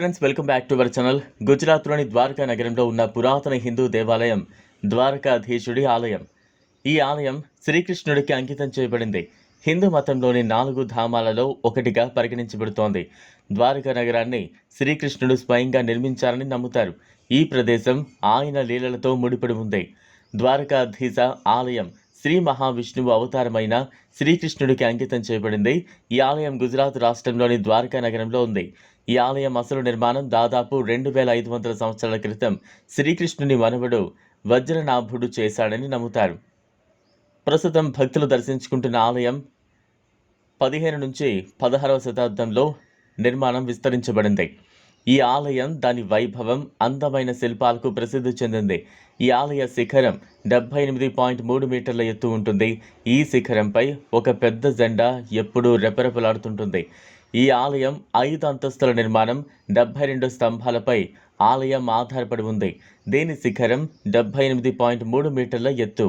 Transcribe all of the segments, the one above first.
Friends welcome back to our channel గుజరాత్లోని ద్వారకా నగరంలో ఉన్న పురాతన హిందూ దేవాలయం ద్వారకాధీశుడి ఆలయం ఈ ఆలయం శ్రీకృష్ణుడికి అంకితం చేయబడింది. హిందూ మతంలోని నాలుగు ధామాలలో ఒకటిగా పరిగణించబడుతోంది. ద్వారకా నగరాన్ని శ్రీకృష్ణుడు స్వయంగా నిర్మించారని నమ్ముతారు. ఈ ప్రదేశం ఆయన లీలలతో ముడిపడి ఉంది. ద్వారకాధీశ ఆలయం శ్రీ మహావిష్ణువు అవతారమైన శ్రీకృష్ణుడికి అంకితం చేయబడింది. ఈ ఆలయం గుజరాత్ రాష్ట్రంలోని ద్వారకా నగరంలో ఉంది. ఈ ఆలయం అసలు నిర్మాణం దాదాపు రెండు వేల ఐదు వందల సంవత్సరాల క్రితం శ్రీకృష్ణుని మనవడు వజ్రనాభుడు చేశాడని నమ్ముతారు. ప్రస్తుతం భక్తులు దర్శించుకుంటున్న ఆలయం పదిహేను నుంచి పదహారవ శతాబ్దంలో నిర్మాణం విస్తరించబడింది. ఈ ఆలయం దాని వైభవం అందమైన శిల్పాలకు ప్రసిద్ధి చెందింది. ఈ ఆలయ శిఖరం డెబ్బై ఎనిమిది పాయింట్ మూడు మీటర్ల ఎత్తు ఉంటుంది. ఈ శిఖరంపై ఒక పెద్ద జెండా ఎప్పుడూ రెపరెపలాడుతుంటుంది. ఈ ఆలయం ఐదు అంతస్తుల నిర్మాణం డెబ్బై రెండు స్తంభాలపై ఆలయం ఆధారపడి ఉంది. దీని శిఖరం డెబ్బై ఎనిమిది పాయింట్ మూడు మీటర్ల ఎత్తు.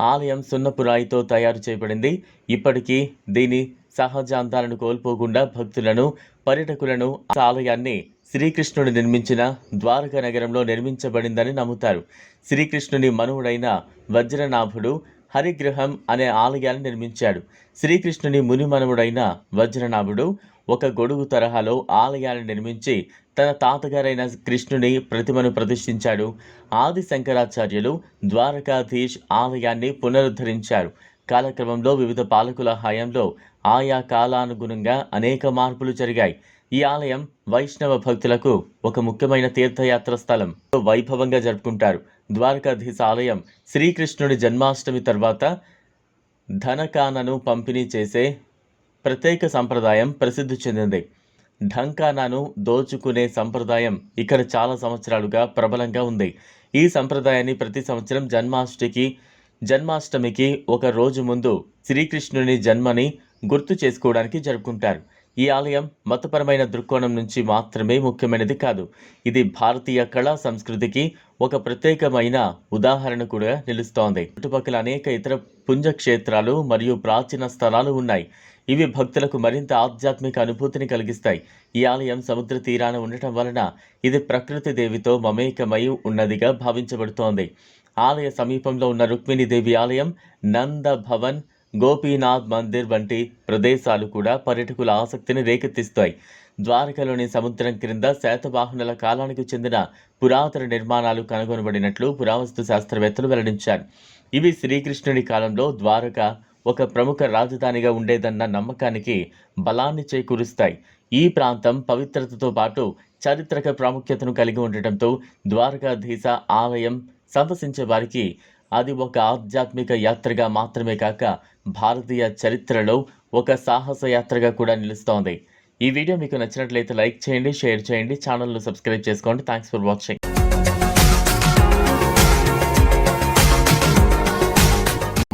ఆలయం సున్నపు రాయితో తయారు చేయబడింది. ఇప్పటికీ దీని సహజ అందాలను కోల్పోకుండా భక్తులను పర్యటకులను ఆ ఆలయాన్ని శ్రీకృష్ణుడు నిర్మించిన ద్వారక నగరంలో నిర్మించబడిందని నమ్ముతారు. శ్రీకృష్ణుని మనువుడైన వజ్రనాభుడు హరిగ్రహం అనే ఆలయాన్ని నిర్మించాడు. శ్రీకృష్ణుని ముని మనవుడైన వజ్రనాభుడు ఒక గొడుగు తరహాలో ఆలయాన్ని నిర్మించి తన తాతగారైన కృష్ణుని ప్రతిమను ప్రతిష్ఠించాడు. ఆది శంకరాచార్యులు ద్వారకాధీష్ ఆలయాన్ని పునరుద్ధరించారు. కాలక్రమంలో వివిధ పాలకుల హయాంలో ఆయా కాలానుగుణంగా అనేక మార్పులు జరిగాయి. ఈ ఆలయం వైష్ణవ భక్తులకు ఒక ముఖ్యమైన తీర్థయాత్ర స్థలం. వైభవంగా జరుపుకుంటారు. ద్వారకాధీశ ఆలయం శ్రీకృష్ణుడి జన్మాష్టమి తర్వాత ధనకానను పంపిణీ చేసే ప్రత్యేక సంప్రదాయం ప్రసిద్ధి చెందింది. ఢంకానాను దోచుకునే సంప్రదాయం ఇక్కడ చాలా సంవత్సరాలుగా ప్రబలంగా ఉంది. ఈ సంప్రదాయాన్ని ప్రతి సంవత్సరం జన్మాష్టమికి జన్మాష్టమికి ఒక రోజు ముందు శ్రీకృష్ణుని జన్మని గుర్తు చేసుకోవడానికి జరుపుకుంటారు. ఈ ఆలయం మతపరమైన దృక్కోణం నుంచి మాత్రమే ముఖ్యమైనది కాదు. ఇది భారతీయ కళా సంస్కృతికి ఒక ప్రత్యేకమైన ఉదాహరణ కూడా నిలుస్తోంది. చుట్టుపక్కల అనేక ఇతర పుంజక్షేత్రాలు మరియు ప్రాచీన స్థలాలు ఉన్నాయి. ఇవి భక్తులకు మరింత ఆధ్యాత్మిక అనుభూతిని కలిగిస్తాయి. ఈ ఆలయం సముద్ర తీరాన ఉండటం వలన ఇది ప్రకృతి దేవితో మమేకమై ఉన్నదిగా భావించబడుతోంది. ఆలయ సమీపంలో ఉన్న రుక్మిణీదేవి ఆలయం నంద భవన్ గోపీనాథ్ మందిర్ వంటి ప్రదేశాలు కూడా పర్యటకుల ఆసక్తిని రేకెత్తిస్తాయి. ద్వారకలోని సముద్రం క్రింద శాతవాహనుల కాలానికి చెందిన పురాతన నిర్మాణాలు కనుగొనబడినట్లు పురావస్తు శాస్త్రవేత్తలు వెల్లడించారు. ఇవి శ్రీకృష్ణుడి కాలంలో ద్వారక ఒక ప్రముఖ రాజధానిగా ఉండేదన్న నమ్మకానికి బలాన్ని చేకూరుస్తాయి. ఈ ప్రాంతం పవిత్రతతో పాటు చారిత్రక ప్రాముఖ్యతను కలిగి ఉండటంతో ద్వారకాధీశ ఆలయం సందర్శించే వారికి అది ఒక ఆధ్యాత్మిక యాత్రగా మాత్రమే కాక భారతీయ చరిత్రలో ఒక సాహస యాత్రగా కూడా నిలుస్తోంది. ఈ వీడియో మీకు నచ్చినట్లయితే లైక్ చేయండి షేర్ చేయండి ఛానల్ను సబ్స్క్రైబ్ చేసుకోండి. Thanks for watching